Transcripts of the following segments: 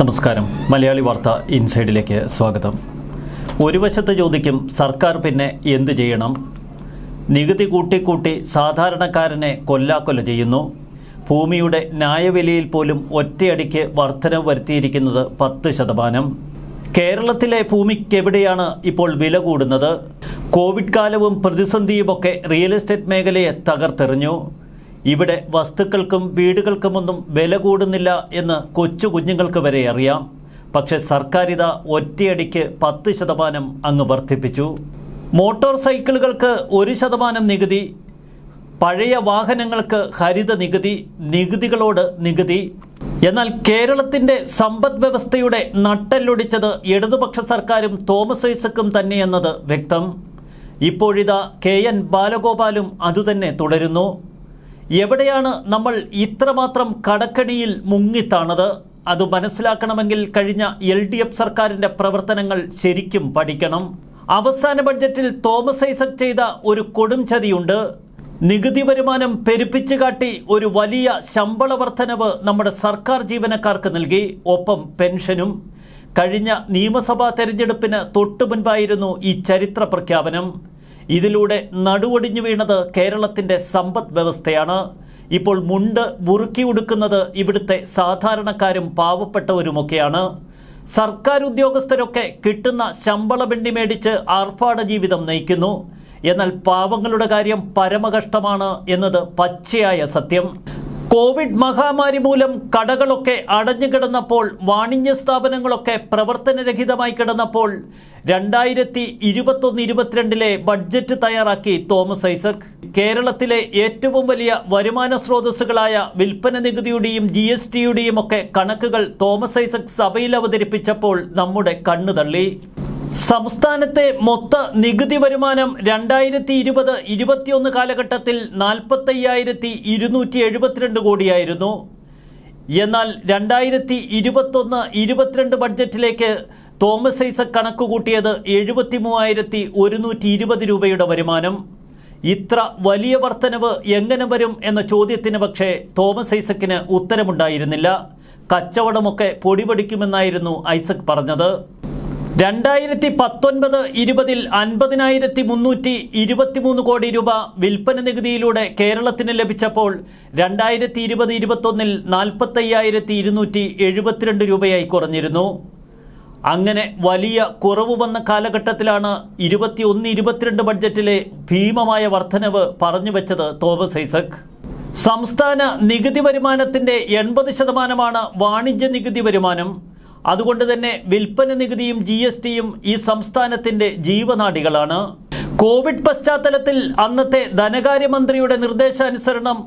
നമസ്കാരം. മലയാളി വാർത്ത ഇൻസൈഡിലേക്ക് സ്വാഗതം. ഒരു വശത്ത് ചോദിക്കും സർക്കാർ പിന്നെ എന്ത് ചെയ്യണം? നികുതി കൂട്ടിക്കൂട്ടി സാധാരണക്കാരനെ കൊല്ലാക്കൊല ചെയ്യുന്നു. ഭൂമിയുടെ ന്യായവിലയിൽ പോലും ഒറ്റയടിക്ക് വർധനവ് വരുത്തിയിരിക്കുന്നത് പത്ത് ശതമാനം. കേരളത്തിലെ ഭൂമിക്കെവിടെയാണ് ഇപ്പോൾ വില കൂടുന്നത്? കോവിഡ് കാലവും പ്രതിസന്ധിയുമൊക്കെ റിയൽ എസ്റ്റേറ്റ് മേഖലയെ തകർത്തെറിഞ്ഞു. ഇവിടെ വസ്തുക്കൾക്കും വീടുകൾക്കുമൊന്നും വില കൂടുന്നില്ല എന്ന് കൊച്ചു കുഞ്ഞുങ്ങൾക്ക് വരെ അറിയാം. പക്ഷേ സർക്കാരിത ഒറ്റയടിക്ക് പത്ത് ശതമാനം അങ്ങ് വർദ്ധിപ്പിച്ചു. മോട്ടോർ സൈക്കിളുകൾക്ക് ഒരു ശതമാനം നികുതി പഴയ വാഹനങ്ങൾക്ക് ഹരിത നികുതി നികുതികളോട് നികുതി. എന്നാൽ കേരളത്തിന്റെ സമ്പദ് വ്യവസ്ഥയുടെ നട്ടെല്ലൊടിച്ചത് ഇടതുപക്ഷ സർക്കാരും തോമസ് ഐസക്കും തന്നെയെന്നത് വ്യക്തം. ഇപ്പോഴിതാ കെ എൻ ബാലഗോപാലും അതുതന്നെ തുടരുന്നു. എവിടെയാണ് നമ്മൾ ഇത്രമാത്രം കടക്കണിയിൽ മുങ്ങിത്താണത്? അത് മനസ്സിലാക്കണമെങ്കിൽ കഴിഞ്ഞ എൽ ഡി എഫ് സർക്കാരിന്റെ പ്രവർത്തനങ്ങൾ ശരിക്കും പഠിക്കണം. അവസാന ബഡ്ജറ്റിൽ തോമസ് ഐസക് ചെയ്ത ഒരു കൊടും ചതിയുണ്ട്. നികുതി വരുമാനം പെരുപ്പിച്ചു കാട്ടി ഒരു വലിയ ശമ്പള വർധനവ് നമ്മുടെ സർക്കാർ ജീവനക്കാർക്ക് നൽകി ഒപ്പം പെൻഷനും. കഴിഞ്ഞ നിയമസഭാ തെരഞ്ഞെടുപ്പിന് തൊട്ടു മുൻപായിരുന്നു ഈ ചരിത്ര പ്രഖ്യാപനം. ഇതിലൂടെ നടുവടിഞ്ഞു വീണത് കേരളത്തിന്റെ സമ്പദ് വ്യവസ്ഥയാണ്. ഇപ്പോൾ മുണ്ട് മുറുക്കി ഉടുക്കുന്നത് ഇവിടുത്തെ സാധാരണക്കാരും പാവപ്പെട്ടവരുമൊക്കെയാണ്. സർക്കാർ ഉദ്യോഗസ്ഥരൊക്കെ കിട്ടുന്ന ശമ്പള വെണ്ടി മേടിച്ച് ആർഭാട ജീവിതം നയിക്കുന്നു. എന്നാൽ പാവങ്ങളുടെ കാര്യം പരമകഷ്ടമാണ് എന്നത് പച്ചയായ സത്യം. കോവിഡ് മഹാമാരി മൂലം കടകളൊക്കെ അടഞ്ഞു കിടന്നപ്പോൾ വാണിജ്യ സ്ഥാപനങ്ങളൊക്കെ പ്രവർത്തനരഹിതമായി കിടന്നപ്പോൾ രണ്ടായിരത്തി ഇരുപത്തൊന്ന് ഇരുപത്തിരണ്ടിലെ ബഡ്ജറ്റ് തയ്യാറാക്കി തോമസ് ഐസക്. കേരളത്തിലെ ഏറ്റവും വലിയ വരുമാന സ്രോതസ്സുകളായ വിൽപ്പന നികുതിയുടെയും ജി എസ് ടിയുടെയും ഒക്കെ കണക്കുകൾ തോമസ് ഐസക് സഭയിൽ അവതരിപ്പിച്ചപ്പോൾ നമ്മുടെ കണ്ണു തള്ളി. സംസ്ഥാനത്തെ മൊത്ത നികുതി വരുമാനം രണ്ടായിരത്തി ഇരുപത് ഇരുപത്തിയൊന്ന് കാലഘട്ടത്തിൽ നാൽപ്പത്തയ്യായിരത്തി ഇരുന്നൂറ്റി എഴുപത്തിരണ്ട് കോടിയായിരുന്നു. എന്നാൽ രണ്ടായിരത്തി ഇരുപത്തൊന്ന് ഇരുപത്തിരണ്ട് ബഡ്ജറ്റിലേക്ക് തോമസ് ഐസക് കണക്ക് കൂട്ടിയത് എഴുപത്തി മൂവായിരത്തി ഒരുന്നൂറ്റി ഇരുപത് രൂപയുടെ വരുമാനം. ഇത്ര വലിയ വർധനവ് എങ്ങനെ വരും എന്ന ചോദ്യത്തിന് പക്ഷേ തോമസ് ഐസക്കിന് ഉത്തരമുണ്ടായിരുന്നില്ല. കച്ചവടമൊക്കെ പൊടിപൊടിക്കുമെന്നായിരുന്നു ഐസക് പറഞ്ഞത്. രണ്ടായിരത്തി പത്തൊൻപത് ഇരുപതിൽ അൻപതിനായിരത്തി മുന്നൂറ്റി ഇരുപത്തിമൂന്ന് കോടി രൂപ വിൽപ്പന നികുതിയിലൂടെ കേരളത്തിന് ലഭിച്ചപ്പോൾ രണ്ടായിരത്തി ഇരുപത് ഇരുപത്തൊന്നിൽ നാൽപ്പത്തയ്യായിരത്തി ഇരുന്നൂറ്റി എഴുപത്തിരണ്ട് രൂപയായി കുറഞ്ഞിരുന്നു. അങ്ങനെ വലിയ കുറവ് വന്ന കാലഘട്ടത്തിലാണ് ഇരുപത്തി ഒന്ന് ഇരുപത്തിരണ്ട് ബഡ്ജറ്റിലെ ഭീമമായ വർധനവ് പറഞ്ഞു വെച്ചത് തോമസ് ഐസക്. സംസ്ഥാന നികുതി വരുമാനത്തിന്റെ എൺപത് ശതമാനമാണ് വാണിജ്യ നികുതി വരുമാനം. അതുകൊണ്ട് തന്നെ വിൽപ്പന നികുതിയും ജി എസ് ടിയും ഈ സംസ്ഥാനത്തിന്റെ ജീവനാടികളാണ്. കോവിഡ് പശ്ചാത്തലത്തിൽ അന്നത്തെ ധനകാര്യമന്ത്രിയുടെ നിർദ്ദേശാനുസരണം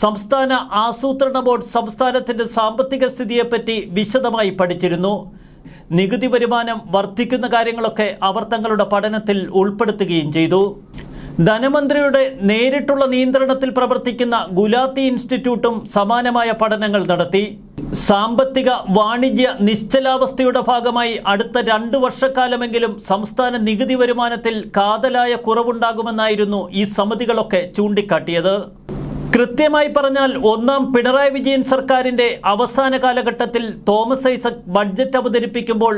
സംസ്ഥാന ആസൂത്രണ ബോർഡ് സംസ്ഥാനത്തിന്റെ സാമ്പത്തിക സ്ഥിതിയെപ്പറ്റി വിശദമായി പഠിച്ചിരുന്നു. നികുതി വരുമാനം വർദ്ധിക്കുന്ന കാര്യങ്ങളൊക്കെ അവർ തങ്ങളുടെ പഠനത്തിൽ ഉൾപ്പെടുത്തുകയും ചെയ്തു. ധനമന്ത്രിയുടെ നേരിട്ടുള്ള നിയന്ത്രണത്തിൽ പ്രവർത്തിക്കുന്ന ഗുലാത്തി ഇൻസ്റ്റിറ്റ്യൂട്ടും സമാനമായ പഠനങ്ങൾ നടത്തി. സാമ്പത്തിക വാണിജ്യ നിശ്ചലാവസ്ഥയുടെ ഭാഗമായി അടുത്ത രണ്ട് വർഷക്കാലമെങ്കിലും സംസ്ഥാന നികുതി വരുമാനത്തിൽ കാതലായ കുറവുണ്ടാകുമെന്നായിരുന്നു ഈ സമിതികളൊക്കെ ചൂണ്ടിക്കാട്ടിയത്. കൃത്യമായി പറഞ്ഞാൽ ഒന്നാം പിണറായി വിജയൻ സർക്കാരിന്റെ അവസാന കാലഘട്ടത്തിൽ തോമസ് ഐസക് ബഡ്ജറ്റ് അവതരിപ്പിക്കുമ്പോൾ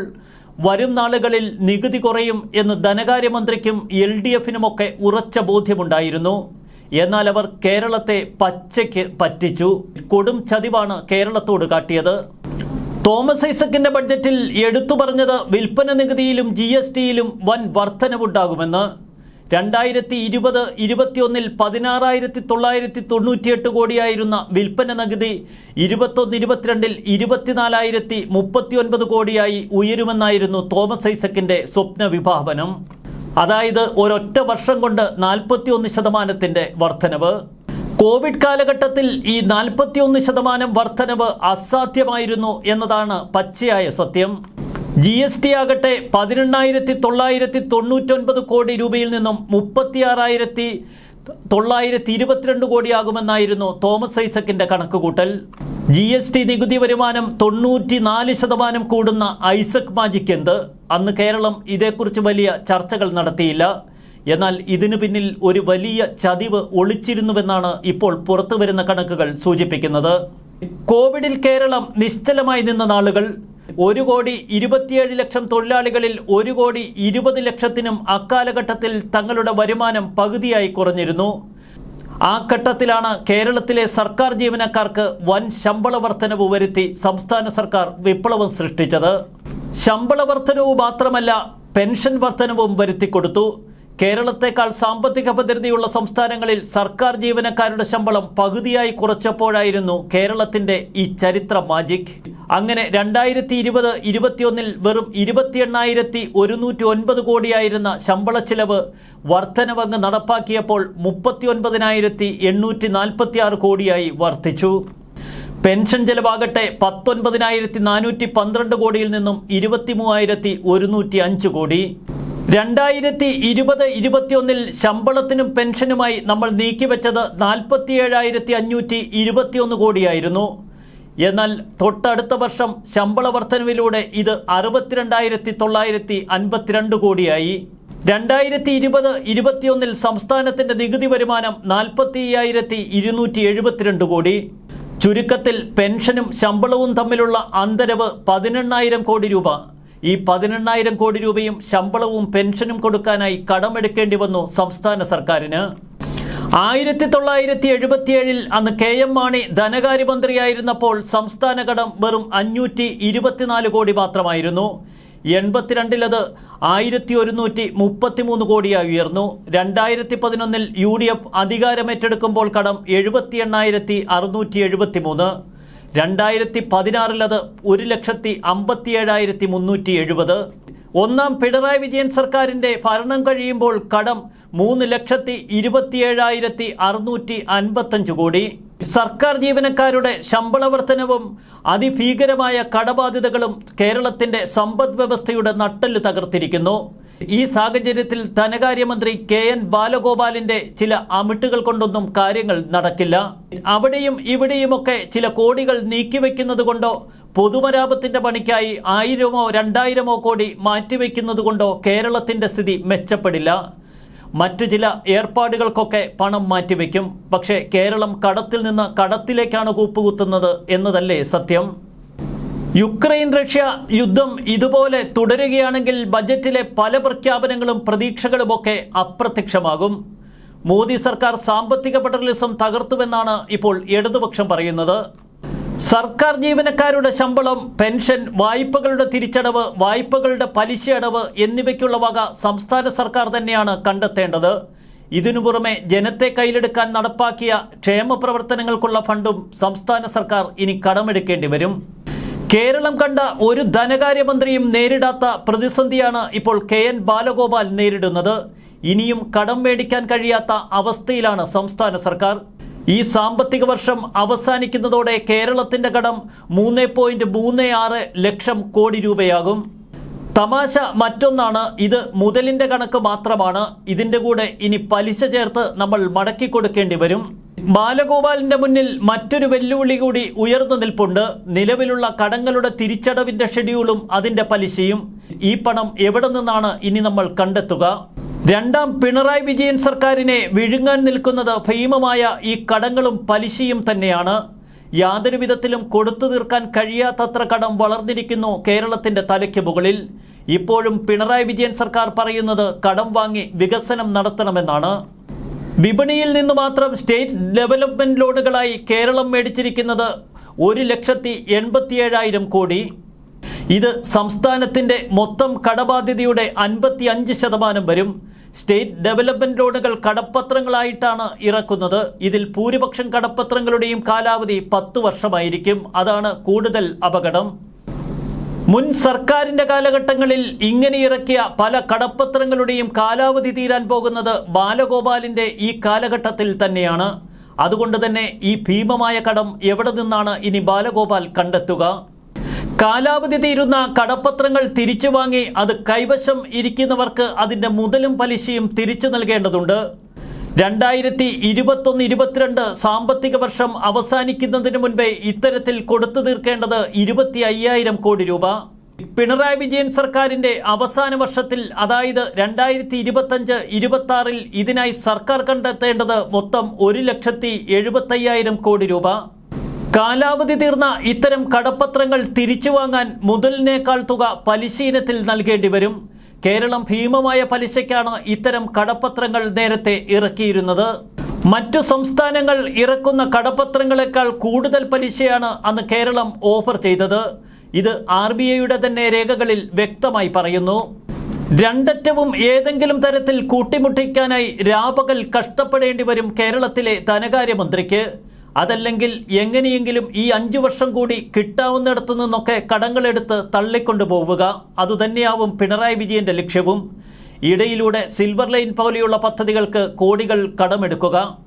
വരും നാളുകളിൽ നികുതി കുറയും എന്ന് ധനകാര്യമന്ത്രിക്കും എൽ ഡി എഫിനുമൊക്കെ ഉറച്ച ബോധ്യമുണ്ടായിരുന്നു. എന്നാൽ അവർ കേരളത്തെ പച്ചയ്ക്ക് പറ്റിച്ചു. കൊടും ചതിവാണ് കേരളത്തോട് കാട്ടിയത്. തോമസ് ഐസക്കിന്റെ ബഡ്ജറ്റിൽ എടുത്തു പറഞ്ഞത് വിൽപ്പന നികുതിയിലും ജി എസ് ടിയിലും വൻ വർധനവുണ്ടാകുമെന്ന്. രണ്ടായിരത്തി ഇരുപത് ഇരുപത്തിയൊന്നിൽ പതിനാറായിരത്തി തൊള്ളായിരത്തി തൊണ്ണൂറ്റിയെട്ട് കോടിയായിരുന്ന വിൽപ്പന നികുതി ഇരുപത്തൊന്ന് ഇരുപത്തിരണ്ടിൽ ഇരുപത്തിനാലായിരത്തി മുപ്പത്തിയൊൻപത് കോടിയായി ഉയരുമെന്നായിരുന്നു തോമസ് ഐസക്കിന്റെ സ്വപ്ന വിഭാവനം. അതായത് ഒരൊറ്റ വർഷം കൊണ്ട് നാൽപ്പത്തിയൊന്ന് ശതമാനത്തിന്റെ വർധനവ്. കോവിഡ് കാലഘട്ടത്തിൽ ഈ നാൽപ്പത്തിയൊന്ന് ശതമാനം വർധനവ് അസാധ്യമായിരുന്നു എന്നതാണ് പച്ചയായ സത്യം. ജി എസ് ടി ആകട്ടെ പതിനെണ്ണായിരത്തി തൊള്ളായിരത്തി തൊണ്ണൂറ്റൊൻപത് കോടി രൂപയിൽ നിന്നും മുപ്പത്തിയാറായിരത്തി തൊള്ളായിരത്തി ഇരുപത്തിരണ്ട് കോടിയാകുമെന്നായിരുന്നു തോമസ് ഐസക്കിന്റെ കണക്കുകൂട്ടൽ. ജി എസ് ടി നികുതി വരുമാനം തൊണ്ണൂറ്റി നാല് ശതമാനം കൂടുന്ന ഐസക് മാജിക് എന്ത്? അന്ന് കേരളം ഇതേക്കുറിച്ച് വലിയ ചർച്ചകൾ നടത്തിയില്ല. എന്നാൽ ഇതിനു പിന്നിൽ ഒരു വലിയ ചതിവ് ഒളിച്ചിരുന്നുവെന്നാണ് ഇപ്പോൾ പുറത്തു വരുന്ന കണക്കുകൾ സൂചിപ്പിക്കുന്നത്. കോവിഡിൽ കേരളം നിശ്ചലമായി നിന്ന നാളുകൾ ഒരു കോടി ഇരുപത്തിയേഴ് ലക്ഷം തൊഴിലാളികളിൽ ഒരു കോടി ഇരുപത് ലക്ഷത്തിനും അക്കാലഘട്ടത്തിൽ തങ്ങളുടെ വരുമാനം പകുതിയായി കുറഞ്ഞിരുന്നു. ആ ഘട്ടത്തിലാണ് കേരളത്തിലെ സർക്കാർ ജീവനക്കാർക്ക് വൻ ശമ്പള വർധനവ് വരുത്തി സംസ്ഥാന സർക്കാർ വിപ്ലവം സൃഷ്ടിച്ചത്. ശമ്പള വർധനവ് മാത്രമല്ല പെൻഷൻ വർധനവും വരുത്തിക്കൊടുത്തു. കേരളത്തെക്കാൾ സാമ്പത്തിക ഭദ്രതയുള്ള സംസ്ഥാനങ്ങളിൽ സർക്കാർ ജീവനക്കാരുടെ ശമ്പളം പകുതിയായി കുറച്ചപ്പോഴായിരുന്നു കേരളത്തിന്റെ ഈ ചരിത്ര മാജിക് അങ്ങനെ രണ്ടായിരത്തി ഇരുപത് ഇരുപത്തിയൊന്നിൽ വെറും ഇരുപത്തി എണ്ണായിരത്തി ഒരുന്നൂറ്റി ഒൻപത് കോടിയായിരുന്ന ശമ്പള ചിലവ് വർധനവങ്ങ് നടപ്പാക്കിയപ്പോൾ മുപ്പത്തി ഒൻപതിനായിരത്തി എണ്ണൂറ്റി നാൽപ്പത്തി ആറ് കോടിയായി വർദ്ധിച്ചു പെൻഷൻ ചെലവാകട്ടെ പത്തൊൻപതിനായിരത്തി നാനൂറ്റി പന്ത്രണ്ട് കോടിയിൽ നിന്നും ഇരുപത്തി മൂവായിരത്തി ഒരുന്നൂറ്റി അഞ്ച് കോടി. രണ്ടായിരത്തി ഇരുപത് ഇരുപത്തിയൊന്നിൽ ശമ്പളത്തിനും പെൻഷനുമായി നമ്മൾ നീക്കിവെച്ചത് നാൽപ്പത്തി ഏഴായിരത്തി അഞ്ഞൂറ്റി ഇരുപത്തിയൊന്ന് കോടിയായിരുന്നു. എന്നാൽ തൊട്ടടുത്ത വർഷം ശമ്പള വർധനവിലൂടെ ഇത് അറുപത്തിരണ്ടായിരത്തി തൊള്ളായിരത്തി അൻപത്തിരണ്ട് കോടിയായി. രണ്ടായിരത്തി ഇരുപത് ഇരുപത്തിയൊന്നിൽ സംസ്ഥാനത്തിന്റെ നികുതി വരുമാനം നാൽപ്പത്തി അയ്യായിരത്തി ഇരുന്നൂറ്റി എഴുപത്തിരണ്ട് കോടി. ചുരുക്കത്തിൽ പെൻഷനും ശമ്പളവും തമ്മിലുള്ള അന്തരവ് പതിനെണ്ണായിരം കോടി രൂപ. ഈ പതിനെണ്ണായിരം കോടി രൂപയും ശമ്പളവും പെൻഷനും കൊടുക്കാനായി കടമെടുക്കേണ്ടി വന്നു സംസ്ഥാന സർക്കാരിന്. ആയിരത്തി തൊള്ളായിരത്തി എഴുപത്തിയേഴിൽ അന്ന് കെ എം മാണി ധനകാര്യമന്ത്രിയായിരുന്നപ്പോൾ സംസ്ഥാന കടം വെറും അഞ്ഞൂറ്റി ഇരുപത്തിനാല് കോടി മാത്രമായിരുന്നു. എൺപത്തിരണ്ടിലത് ആയിരത്തി ഒരുന്നൂറ്റി മുപ്പത്തിമൂന്ന് കോടിയായി ഉയർന്നു. രണ്ടായിരത്തി പതിനൊന്നിൽ യു ഡി എഫ് അധികാരമേറ്റെടുക്കുമ്പോൾ കടം എഴുപത്തി എണ്ണായിരത്തി അറുന്നൂറ്റി എഴുപത്തി മൂന്ന് രണ്ടായിരത്തി പതിനാറിലത് ഒരു ലക്ഷത്തി അമ്പത്തി ഏഴായിരത്തി മുന്നൂറ്റി എഴുപത്. ഒന്നാം പിണറായി വിജയൻ സർക്കാരിന്റെ ഭരണം കഴിയുമ്പോൾ കടം മൂന്ന് ലക്ഷത്തി ഇരുപത്തിയേഴായിരത്തി അറുന്നൂറ്റി അൻപത്തഞ്ച് കോടി. സർക്കാർ ജീവനക്കാരുടെ ശമ്പള വർധനവും അതിഭീകരമായ കടബാധ്യതകളും കേരളത്തിന്റെ സമ്പദ് വ്യവസ്ഥയുടെ നട്ടൽ തകർത്തിരിക്കുന്നു. ഈ സാഹചര്യത്തിൽ ധനകാര്യമന്ത്രി കെ എൻ ബാലഗോപാലിന്റെ ചില അമിട്ടുകൾ കൊണ്ടൊന്നും കാര്യങ്ങൾ നടക്കില്ല. അവിടെയും ഇവിടെയുമൊക്കെ ചില കോടികൾ നീക്കിവെക്കുന്നത് കൊണ്ടോ പൊതുമരാമത്തിന്റെ പണിക്കായി ആയിരമോ രണ്ടായിരമോ കോടി മാറ്റിവെക്കുന്നത് കൊണ്ടോ കേരളത്തിന്റെ സ്ഥിതി മെച്ചപ്പെടില്ല. മറ്റു ചില ഏർപ്പാടുകൾക്കൊക്കെ പണം മാറ്റിവെക്കും. പക്ഷേ കേരളം കടത്തിൽ നിന്ന് കടത്തിലേക്കാണ് കൂപ്പുകുത്തുന്നത് എന്നതല്ലേ സത്യം? യുക്രൈൻ റഷ്യ യുദ്ധം ഇതുപോലെ തുടരുകയാണെങ്കിൽ ബജറ്റിലെ പല പ്രഖ്യാപനങ്ങളും പ്രതീക്ഷകളുമൊക്കെ അപ്രത്യക്ഷമാകും. മോദി സർക്കാർ സാമ്പത്തിക ഫെഡറലിസം തകർത്തുവെന്നാണ് ഇപ്പോൾ ഇടതുപക്ഷം പറയുന്നത്. സർക്കാർ ജീവനക്കാരുടെ ശമ്പളം പെൻഷൻ വായ്പകളുടെ തിരിച്ചടവ് വായ്പകളുടെ പലിശ അടവ് എന്നിവയ്ക്കുള്ള വക സംസ്ഥാന സർക്കാർ തന്നെയാണ് കണ്ടെത്തേണ്ടത്. ഇതിനു പുറമെ ജനത്തെ കയ്യിലെടുക്കാൻ നടപ്പാക്കിയ ക്ഷേമ പ്രവർത്തനങ്ങൾക്കുള്ള ഫണ്ടും സംസ്ഥാന സർക്കാർ ഇനി കടമെടുക്കേണ്ടി വരും. കേരളം കണ്ട ഒരു ധനകാര്യമന്ത്രിയും നേരിടാത്ത പ്രതിസന്ധിയാണ് ഇപ്പോൾ കെ എൻ ബാലഗോപാൽ നേരിടുന്നത്. ഇനിയും കടം മേടിക്കാൻ കഴിയാത്ത അവസ്ഥയിലാണ് സംസ്ഥാന സർക്കാർ. ഈ സാമ്പത്തിക വർഷം അവസാനിക്കുന്നതോടെ കേരളത്തിന്റെ കടം മൂന്ന് പോയിന്റ് മൂന്ന് ആറ് ലക്ഷം കോടി രൂപയാകും. തമാശ മറ്റൊന്നാണ് ഇത് മുതലിന്റെ കണക്ക് മാത്രമാണ്. ഇതിന്റെ കൂടെ ഇനി പലിശ ചേർത്ത് നമ്മൾ മടക്കി കൊടുക്കേണ്ടി വരും. ബാലഗോപാലിന്റെ മുന്നിൽ മറ്റൊരു വെല്ലുവിളി കൂടി ഉയർന്നു നിൽപ്പുണ്ട്. നിലവിലുള്ള കടങ്ങളുടെ തിരിച്ചടവിന്റെ ഷെഡ്യൂളും അതിന്റെ പലിശയും. ഈ പണം എവിടെ നിന്നാണ് ഇനി നമ്മൾ കണ്ടെത്തുക? രണ്ടാം പിണറായി വിജയൻ സർക്കാരിനെ വിഴുങ്ങാൻ നിൽക്കുന്നത് ഭീമമായ ഈ കടങ്ങളും പലിശയും തന്നെയാണ്. യാതൊരു വിധത്തിലും കൊടുത്തു തീർക്കാൻ കഴിയാത്തത്ര കടം വളർന്നിരിക്കുന്നു കേരളത്തിന്റെ തലയ്ക്ക് മുകളിൽ. ഇപ്പോഴും പിണറായി വിജയൻ സർക്കാർ പറയുന്നത് കടം വാങ്ങി വികസനം നടത്തണമെന്നാണ്. വിപണിയിൽ നിന്ന് മാത്രം സ്റ്റേറ്റ് ഡെവലപ്മെന്റ് ലോണുകളായി കേരളം മേടിച്ചിരിക്കുന്നത് ഒരു ലക്ഷത്തി എൺപത്തിയേഴായിരം കോടി. ഇത് സംസ്ഥാനത്തിന്റെ മൊത്തം കടബാധ്യതയുടെ അൻപത്തി അഞ്ച് ശതമാനം വരും. സ്റ്റേറ്റ് ഡെവലപ്മെന്റ് ലോണുകൾ കടപ്പത്രങ്ങളായിട്ടാണ് ഇറക്കുന്നത്. ഇതിൽ ഭൂരിപക്ഷം കടപ്പത്രങ്ങളുടെയും കാലാവധി പത്ത് വർഷമായിരിക്കും. അതാണ് കൂടുതൽ അപകടം. മുൻ സർക്കാരിന്റെ കാലഘട്ടങ്ങളിൽ ഇങ്ങനെ ഇറക്കിയ പല കടപ്പത്രങ്ങളുടെയും കാലാവധി തീരാൻ പോകുന്നത് ബാലഗോപാലിന്റെ ഈ കാലഘട്ടത്തിൽ തന്നെയാണ്. അതുകൊണ്ട് തന്നെ ഈ ഭീമമായ കടം എവിടെ നിന്നാണ് ഇനി ബാലഗോപാൽ കണ്ടെത്തുക? കാലാവധി തീരുന്ന കടപ്പത്രങ്ങൾ തിരിച്ചു വാങ്ങി അത് കൈവശം ഇരിക്കുന്നവർക്ക് അതിന്റെ മുതലും പലിശയും തിരിച്ചു നൽകേണ്ടതുണ്ട്. രണ്ടായിരത്തി ഇരുപത്തൊന്ന് ഇരുപത്തിരണ്ട് സാമ്പത്തിക വർഷം അവസാനിക്കുന്നതിന് മുൻപേ ഇത്തരത്തിൽ കൊടുത്തു തീർക്കേണ്ടത് ഇരുപത്തി അയ്യായിരം കോടി രൂപ. പിണറായി വിജയൻ സർക്കാരിന്റെ അവസാന വർഷത്തിൽ അതായത് രണ്ടായിരത്തി ഇരുപത്തഞ്ച് ഇരുപത്തി ആറിൽ ഇതിനായി സർക്കാർ കണ്ടെത്തേണ്ടത് മൊത്തം ഒരു ലക്ഷത്തി എഴുപത്തയ്യായിരം കോടി രൂപ. കാലാവധി തീർന്ന ഇത്തരം കടപ്പത്രങ്ങൾ തിരിച്ചു വാങ്ങാൻ മുതലിനേക്കാൾ തുക പലിശീനത്തിൽ നൽകേണ്ടി വരും. കേരളം ഭീമമായ പലിശയ്ക്കാണ് ഇത്തരം കടപ്പത്രങ്ങൾ നേരത്തെ ഇറക്കിയിരുന്നത്. മറ്റു സംസ്ഥാനങ്ങൾ ഇറക്കുന്ന കടപ്പത്രങ്ങളെക്കാൾ കൂടുതൽ പലിശയാണ് അന്ന് കേരളം ഓഫർ ചെയ്തത്. ഇത് ആർ ബി ഐയുടെ തന്നെ രേഖകളിൽ വ്യക്തമായി പറയുന്നു. രണ്ടറ്റവും ഏതെങ്കിലും തരത്തിൽ കൂട്ടിമുട്ടിക്കാനായി രാപകൽ കഷ്ടപ്പെടേണ്ടി വരും കേരളത്തിലെ ധനകാര്യമന്ത്രിക്ക്. അതല്ലെങ്കിൽ എങ്ങനെയെങ്കിലും ഈ അഞ്ചു വർഷം കൂടി കിട്ടാവുന്നിടത്തു നിന്നൊക്കെ കടങ്ങളെടുത്ത് തള്ളിക്കൊണ്ടു പോവുക. അതുതന്നെയാവും പിണറായി വിജയന്റെ ലക്ഷ്യവും. ഇടയിലൂടെ സിൽവർ ലൈൻ പോലെയുള്ള പദ്ധതികൾക്ക് കോടികൾ കടമെടുക്കുക.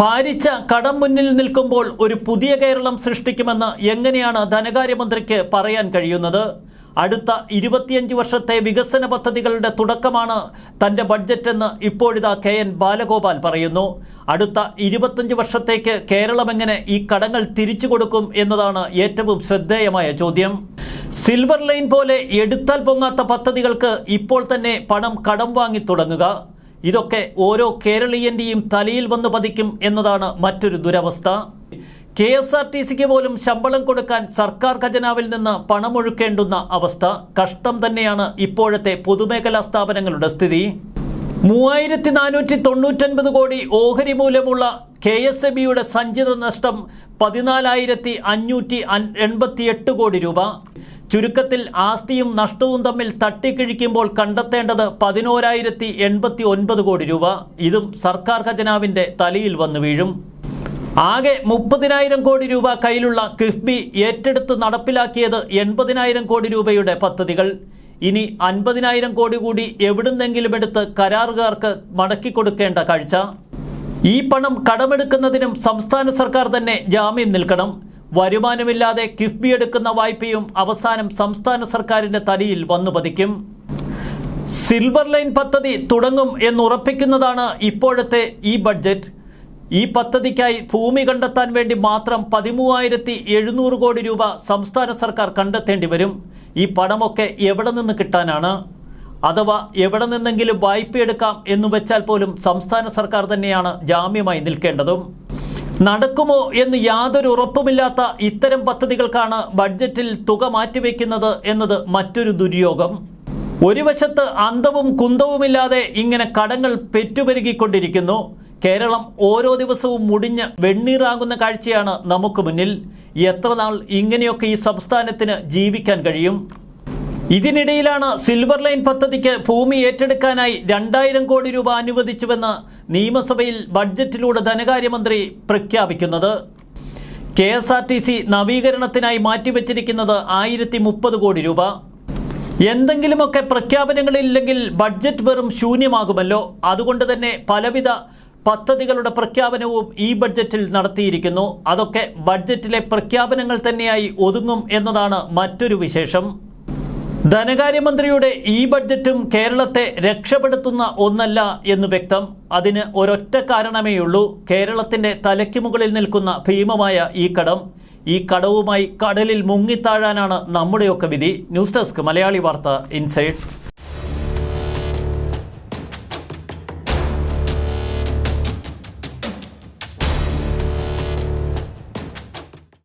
ഭാരിച്ച കടം മുന്നിൽ നിൽക്കുമ്പോൾ ഒരു പുതിയ കേരളം സൃഷ്ടിക്കുമെന്ന് എങ്ങനെയാണ് ധനകാര്യമന്ത്രിക്ക് പറയാൻ കഴിയുന്നത്? അടുത്ത ഇരുപത്തിയഞ്ച് വർഷത്തെ വികസന പദ്ധതികളുടെ തുടക്കമാണ് തന്റെ ബഡ്ജറ്റെന്ന് ഇപ്പോഴിതാ കെ എൻ ബാലഗോപാൽ പറയുന്നു. അടുത്ത ഇരുപത്തഞ്ച് വർഷത്തേക്ക് കേരളം എങ്ങനെ ഈ കടങ്ങൾ തിരിച്ചു കൊടുക്കും എന്നതാണ് ഏറ്റവും ശ്രദ്ധേയമായ ചോദ്യം. സിൽവർ ലൈൻ പോലെ എടുത്താൽ പൊങ്ങാത്ത പദ്ധതികൾക്ക് ഇപ്പോൾ തന്നെ പണം കടം വാങ്ങി തുടങ്ങുക. ഇതൊക്കെ ഓരോ കേരളീയന്റെയും തലയിൽ വന്ന് പതിക്കും എന്നതാണ് മറ്റൊരു ദുരവസ്ഥ. കെ എസ് ആർ ടി സിക്ക് പോലും ശമ്പളം കൊടുക്കാൻ സർക്കാർ ഖജനാവിൽ നിന്ന് പണമൊഴുക്കേണ്ടുന്ന അവസ്ഥ കഷ്ടം തന്നെയാണ് ഇപ്പോഴത്തെ പൊതുമേഖലാ സ്ഥാപനങ്ങളുടെ സ്ഥിതി. മൂവായിരത്തി നാനൂറ്റി തൊണ്ണൂറ്റൊൻപത് കോടി ഓഹരി മൂലമുള്ള കെ എസ് എ ബിയുടെ സഞ്ചിത നഷ്ടം പതിനാലായിരത്തി അഞ്ഞൂറ്റി എൺപത്തി എട്ട് കോടി രൂപ. ചുരുക്കത്തിൽ ആസ്തിയും നഷ്ടവും തമ്മിൽ തട്ടിക്കിഴിക്കുമ്പോൾ കണ്ടെത്തേണ്ടത് പതിനോരായിരത്തി എൺപത്തി ഒൻപത് കോടി രൂപ. ഇതും സർക്കാർ ഖജനാവിന്റെ തലയിൽ വന്നു വീഴും. ആകെ മുപ്പതിനായിരം കോടി രൂപ കയ്യിലുള്ള കിഫ്ബി ഏറ്റെടുത്ത് നടപ്പിലാക്കിയത് എൺപതിനായിരം കോടി രൂപയുടെ പദ്ധതികൾ. ഇനി അൻപതിനായിരം കോടി കൂടി എവിടുന്നെങ്കിലും എടുത്ത് കരാറുകാർക്ക് മടക്കി കൊടുക്കേണ്ട കാഴ്ച. ഈ പണം കടമെടുക്കുന്നതിനും സംസ്ഥാന സർക്കാർ തന്നെ ജാമ്യം നിൽക്കണം. വരുമാനമില്ലാതെ കിഫ്ബി എടുക്കുന്ന വായ്പയും അവസാനം സംസ്ഥാന സർക്കാരിന്റെ തലയിൽ വന്നു പതിക്കും. സിൽവർ ലൈൻ പദ്ധതി തുടങ്ങും എന്നുറപ്പിക്കുന്നതാണ് ഇപ്പോഴത്തെ ഈ ബഡ്ജറ്റ്. ഈ പദ്ധതിക്കായി ഭൂമി കണ്ടെത്താൻ വേണ്ടി മാത്രം പതിമൂവായിരത്തി എഴുന്നൂറ് കോടി രൂപ സംസ്ഥാന സർക്കാർ കണ്ടെത്തേണ്ടി വരും. ഈ പണമൊക്കെ എവിടെ നിന്ന് കിട്ടാനാണ്? അഥവാ എവിടെ നിന്നെങ്കിലും വായ്പയെടുക്കാം എന്ന് വെച്ചാൽ പോലും സംസ്ഥാന സർക്കാർ തന്നെയാണ് ജാമ്യമായി നിൽക്കേണ്ടതും. നടക്കുമോ എന്ന് യാതൊരു ഉറപ്പുമില്ലാത്ത ഇത്തരം പദ്ധതികൾക്കാണ് ബഡ്ജറ്റിൽ തുക മാറ്റിവെക്കുന്നത് എന്നത് മറ്റൊരു ദുര്യോഗം. ഒരു വശത്ത് അന്തവും കുന്തവുമില്ലാതെ ഇങ്ങനെ കടങ്ങൾ പെറ്റുപെരുകിക്കൊണ്ടിരിക്കുന്നു. കേരളം ഓരോ ദിവസവും മുടിഞ്ഞ് വെണ്ണീറാകുന്ന കാഴ്ചയാണ് നമുക്ക് മുന്നിൽ. എത്ര നാൾ ഇങ്ങനെയൊക്കെ ഈ സംസ്ഥാനത്തിന് ജീവിക്കാൻ കഴിയും? ഇതിനിടയിലാണ് സിൽവർ ലൈൻ പദ്ധതിക്ക് ഭൂമി ഏറ്റെടുക്കാനായി രണ്ടായിരം കോടി രൂപ അനുവദിച്ചുവെന്ന് നിയമസഭയിൽ ബഡ്ജറ്റിലൂടെ ധനകാര്യമന്ത്രി പ്രഖ്യാപിക്കുന്നത്. K S R T C നവീകരണത്തിനായി മാറ്റിവെച്ചിരിക്കുന്നത് ആയിരത്തി മുപ്പത് കോടി രൂപ. എന്തെങ്കിലുമൊക്കെ പ്രഖ്യാപനങ്ങളില്ലെങ്കിൽ ബഡ്ജറ്റ് വെറും ശൂന്യമാകുമല്ലോ. അതുകൊണ്ട് തന്നെ പലവിധ പദ്ധതികളുടെ പ്രഖ്യാപനവും ഈ ബഡ്ജറ്റിൽ നടത്തിയിരിക്കുന്നു. അതൊക്കെ ബഡ്ജറ്റിലെ പ്രഖ്യാപനങ്ങൾ തന്നെയായി ഒതുങ്ങും എന്നതാണ് മറ്റൊരു വിശേഷം. ധനകാര്യമന്ത്രിയുടെ ഈ ബഡ്ജറ്റും കേരളത്തെ രക്ഷപ്പെടുത്തുന്ന ഒന്നല്ല എന്ന് വ്യക്തം. അതിന് ഒരൊറ്റ കാരണമേയുള്ളൂ. കേരളത്തിന്റെ തലയ്ക്ക് മുകളിൽ നിൽക്കുന്ന ഭീമമായ ഈ കടം. ഈ കടവുമായി കടലിൽ മുങ്ങിത്താഴാനാണ് നമ്മുടെയൊക്കെ വിധി. ന്യൂസ് ഡെസ്ക് മലയാളി വാർത്ത ഇൻസൈഡ്.